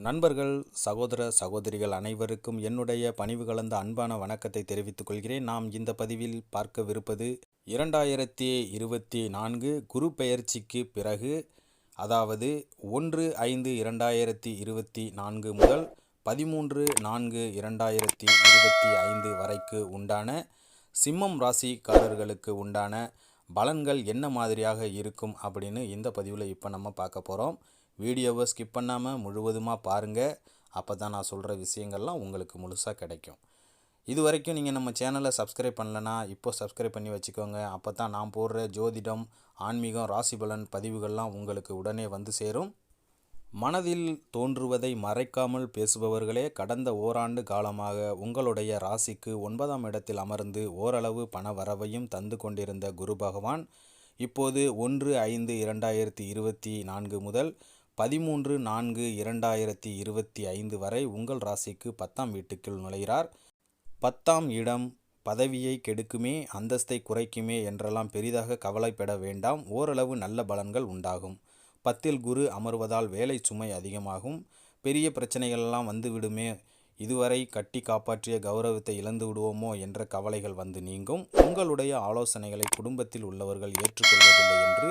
நண்பர்கள் சகோதர சகோதரிகள் அனைவருக்கும் என்னுடைய பணிவு கலந்த அன்பான வணக்கத்தை தெரிவித்துக் கொள்கிறேன். நாம் இந்த பதிவில் பார்க்கவிருப்பது இரண்டாயிரத்தி இருபத்தி நான்கு குரு பெயர்ச்சிக்கு பிறகு அதாவது ஒன்று ஐந்து இரண்டாயிரத்தி இருபத்தி நான்கு முதல் பதிமூன்று நான்கு இரண்டாயிரத்தி இருபத்தி ஐந்து வரைக்கு உண்டான சிம்மம் ராசிக்காரர்களுக்கு உண்டான பலன்கள் என்ன மாதிரியாக இருக்கும் அப்படின்னு இந்த பதிவில் இப்போ நம்ம பார்க்க போகிறோம் வீடியோவை ஸ்கிப் பண்ணாமல் முழுவதுமாக பாருங்கள் அப்போ தான் நான் சொல்கிற விஷயங்கள்லாம் உங்களுக்கு முழுசாக கிடைக்கும். இது வரைக்கும் நீங்கள் நம்ம சேனலை சப்ஸ்கிரைப் பண்ணலனா இப்போ சப்ஸ்கிரைப் பண்ணி வச்சுக்கோங்க. அப்போ தான் நான் போடுற ஜோதிடம் ஆன்மீகம் ராசிபலன் பதிவுகள்லாம் உங்களுக்கு உடனே வந்து சேரும். மனதில் தோன்றுவதை மறைக்காமல் பேசுபவர்களே கடந்த ஓராண்டு காலமாக உங்களுடைய ராசிக்கு ஒன்பதாம் இடத்தில் அமர்ந்து ஓரளவு பண வரவையும் தந்து கொண்டிருந்த குரு பகவான் இப்போது ஒன்று ஐந்து இரண்டாயிரத்தி இருபத்தி நான்கு முதல் பதிமூன்று நான்கு இரண்டாயிரத்தி இருபத்தி ஐந்து வரை உங்கள் ராசிக்கு பத்தாம் வீட்டுக்குள் நுழைகிறார். பத்தாம் இடம் பதவியை கெடுக்குமே அந்தஸ்தை குறைக்குமே என்றெல்லாம் பெரிதாக கவலைப்பட வேண்டாம். ஓரளவு நல்ல பலன்கள் உண்டாகும். பத்தில் குரு அமர்வதால் வேலை சுமை அதிகமாகும். பெரிய பிரச்சனைகளெல்லாம் வந்துவிடுமே. இதுவரை கட்டி காப்பாற்றிய கௌரவத்தை இழந்து விடுவோமோ என்ற கவலைகள் வந்து நீங்கும். உங்களுடைய ஆலோசனைகளை குடும்பத்தில் உள்ளவர்கள் ஏற்றுக்கொள்வதில்லை என்று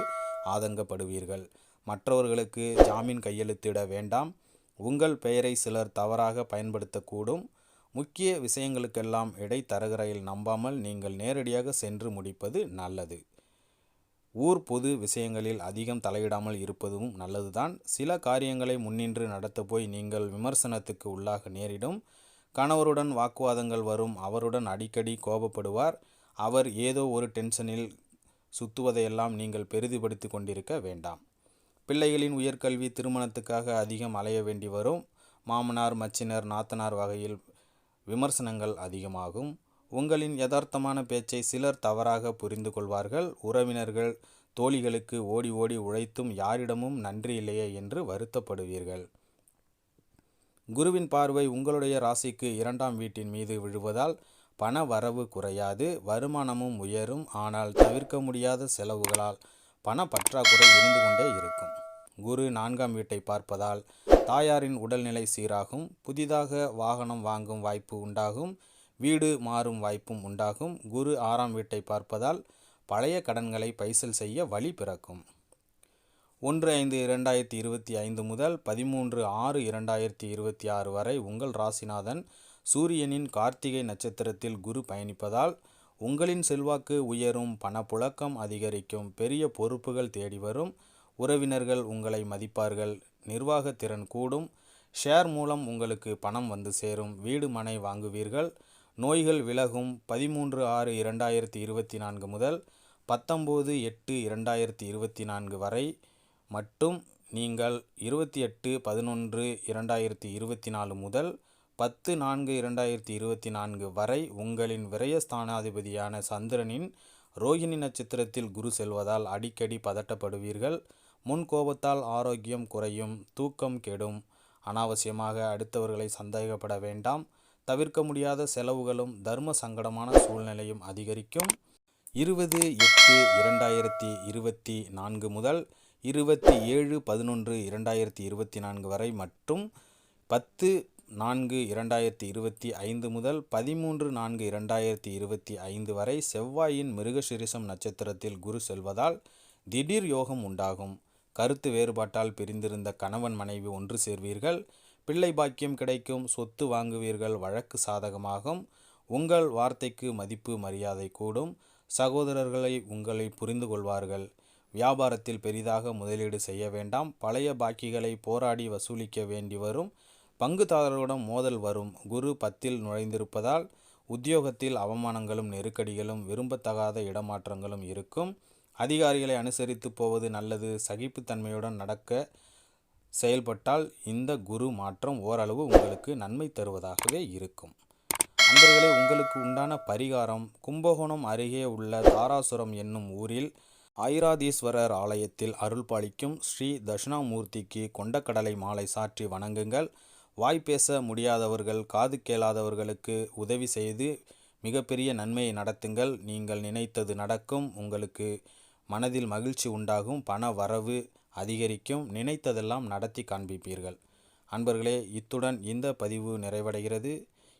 ஆதங்கப்படுவீர்கள். மற்றவர்களுக்கு ஜாமீன் கையெழுத்திட வேண்டாம். உங்கள் பெயரை சிலர் தவறாக பயன்படுத்தக்கூடும். முக்கிய விஷயங்களுக்கெல்லாம் இடைத்தரகரையில் நம்பாமல் நீங்கள் நேரடியாக சென்று முடிப்பது நல்லது. ஊர் பொது விஷயங்களில் அதிகம் தலையிடாமல் இருப்பதும் நல்லதுதான். சில காரியங்களை முன்னின்று நடத்த போய் நீங்கள் விமர்சனத்துக்கு உள்ளாக நேரிடும். கணவருடன் வாக்குவாதங்கள் வரும். அவருடன் அடிக்கடி கோபப்படுவார். அவர் ஏதோ ஒரு டென்ஷனில் சுத்துவதையெல்லாம் நீங்கள் பெரிதுபடுத்தி கொண்டிருக்க வேண்டாம். பிள்ளைகளின் உயர்கல்வி திருமணத்துக்காக அதிகம் அலைய வேண்டி வரும். மாமனார் மச்சினர் நாத்தனார் வகையில் விமர்சனங்கள் அதிகமாகும். உங்களின் யதார்த்தமான பேச்சை சிலர் தவறாக புரிந்து கொள்வார்கள். உறவினர்கள் தோழிகளுக்கு ஓடி ஓடி உழைத்தும் யாரிடமும் நன்றி இல்லையே என்று வருத்தப்படுவீர்கள். குருவின் பார்வை உங்களுடைய ராசிக்கு இரண்டாம் வீட்டின் மீது விழுவதால் பண வரவு குறையாது. வருமானமும் உயரும். ஆனால் தவிர்க்க முடியாத செலவுகளால் பண பற்றாக்குறை இருந்து கொண்டே இருக்கும். குரு நான்காம் வீட்டை பார்ப்பதால் தாயாரின் உடல்நிலை சீராகும் புதிதாக வாகனம் வாங்கும் வாய்ப்பு உண்டாகும் வீடு மாறும் வாய்ப்பும் உண்டாகும். குரு ஆறாம் வீட்டை பார்ப்பதால் பழைய கடன்களை பைசல் செய்ய வழி பிறக்கும். ஒன்று ஐந்து இரண்டாயிரத்தி இருபத்தி ஐந்து முதல் பதிமூன்று ஆறு இரண்டாயிரத்தி இருபத்தி ஆறு வரை உங்கள் ராசிநாதன் சூரியனின் கார்த்திகை நட்சத்திரத்தில் குரு பயணிப்பதால் உங்களின் செல்வாக்கு உயரும் பணப்புழக்கம் அதிகரிக்கும் பெரிய பொறுப்புகள் தேடி வரும். உறவினர்கள் உங்களை மதிப்பார்கள் நிர்வாக திறன் கூடும். ஷேர் மூலம் உங்களுக்கு பணம் வந்து சேரும் வீடு மனை வாங்குவீர்கள். நோய்கள் விலகும். பதிமூன்று ஆறு இரண்டாயிரத்தி இருபத்தி நான்கு முதல் பத்தொம்போது எட்டு இரண்டாயிரத்தி இருபத்தி நான்கு வரை மட்டும் நீங்கள் இருபத்தி எட்டு பதினொன்று இரண்டாயிரத்தி இருபத்தி நாலு முதல் பத்து நான்கு இரண்டாயிரத்தி இருபத்தி நான்கு வரை உங்களின் விரயஸ்தானாதிபதியான சந்திரனின் ரோகிணி நட்சத்திரத்தில் குரு செல்வதால் அடிக்கடி பதட்டப்படுவீர்கள். முன் கோபத்தால் ஆரோக்கியம் குறையும் தூக்கம் கெடும். அனாவசியமாக அடுத்தவர்களை சந்தேகப்பட வேண்டாம். தவிர்க்க முடியாத செலவுகளும் தர்ம சங்கடமான சூழ்நிலையும் அதிகரிக்கும். இருபது எட்டு இரண்டாயிரத்தி இருபத்தி நான்கு முதல் இருபத்தி ஏழு பதினொன்று இரண்டாயிரத்தி இருபத்தி நான்கு வரை மற்றும் பத்து நான்கு இரண்டாயிரத்தி இருபத்தி ஐந்து முதல் பதிமூன்று நான்கு இரண்டாயிரத்தி இருபத்தி ஐந்து வரை செவ்வாயின் மிருகசிரிசம் நட்சத்திரத்தில் குரு செல்வதால் திடீர் யோகம் உண்டாகும். கருத்து வேறுபாட்டால் பிரிந்திருந்த கணவன் மனைவி ஒன்று சேர்வீர்கள். பிள்ளை பாக்கியம் கிடைக்கும் சொத்து வாங்குவீர்கள் வழக்கு சாதகமாகும். உங்கள் வார்த்தைக்கு மதிப்பு மரியாதை கூடும். சகோதரர்களை உங்களை புரிந்து கொள்வார்கள். வியாபாரத்தில் பெரிதாக முதலீடு செய்ய வேண்டாம். பழைய பாக்கிகளை போராடி வசூலிக்க வேண்டி வரும். பங்குதாரர்களுடன் மோதல் வரும். குரு பத்தில் நுழைந்திருப்பதால் உத்தியோகத்தில் அவமானங்களும் நெருக்கடிகளும் விரும்பத்தகாத இடமாற்றங்களும் இருக்கும். அதிகாரிகளை அனுசரித்து போவது நல்லது. சகிப்புத்தன்மையுடன் நடக்க செயல்பட்டால் இந்த குரு மாற்றம் ஓரளவு உங்களுக்கு நன்மை தருவதாகவே இருக்கும். அன்பர்களே உங்களுக்கு உண்டான பரிகாரம் கும்பகோணம் அருகே உள்ள தாராசுரம் என்னும் ஊரில் ஐராதீஸ்வரர் ஆலயத்தில் அருள் பாலிக்கும் ஸ்ரீ தட்சிணாமூர்த்திக்கு கொண்டக்கடலை மாலை சாற்றி வணங்குங்கள். வாய் பேச முடியாதவர்கள் காது கேளாதவர்களுக்கு உதவி செய்து மிகப்பெரிய நன்மையை நடத்துங்கள். நீங்கள் நினைத்தது நடக்கும். உங்களுக்கு மனதில் மகிழ்ச்சி உண்டாகும். பண வரவு அதிகரிக்கும். நினைத்ததெல்லாம் நடத்தி காண்பிப்பீர்கள். அன்பர்களே இத்துடன் இந்த பதிவு நிறைவடைகிறது.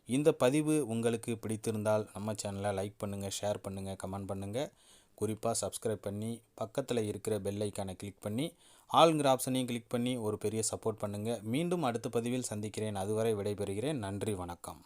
இந்த பதிவு உங்களுக்கு பிடித்திருந்தால் நம்ம சேனலை லைக் பண்ணுங்கள் ஷேர் பண்ணுங்கள் கமெண்ட் பண்ணுங்கள் குறிப்பாக சப்ஸ்கிரைப் பண்ணி பக்கத்தில் இருக்கிற பெல் ஐக்கானை கிளிக் பண்ணி ஆளுங்கிற ஆப்ஷனையும் கிளிக் பண்ணி ஒரு பெரிய சப்போர்ட் பண்ணுங்கள் மீண்டும் அடுத்த பதிவில் சந்திக்கிறேன். அதுவரை விடைபெறுகிறேன். நன்றி வணக்கம்.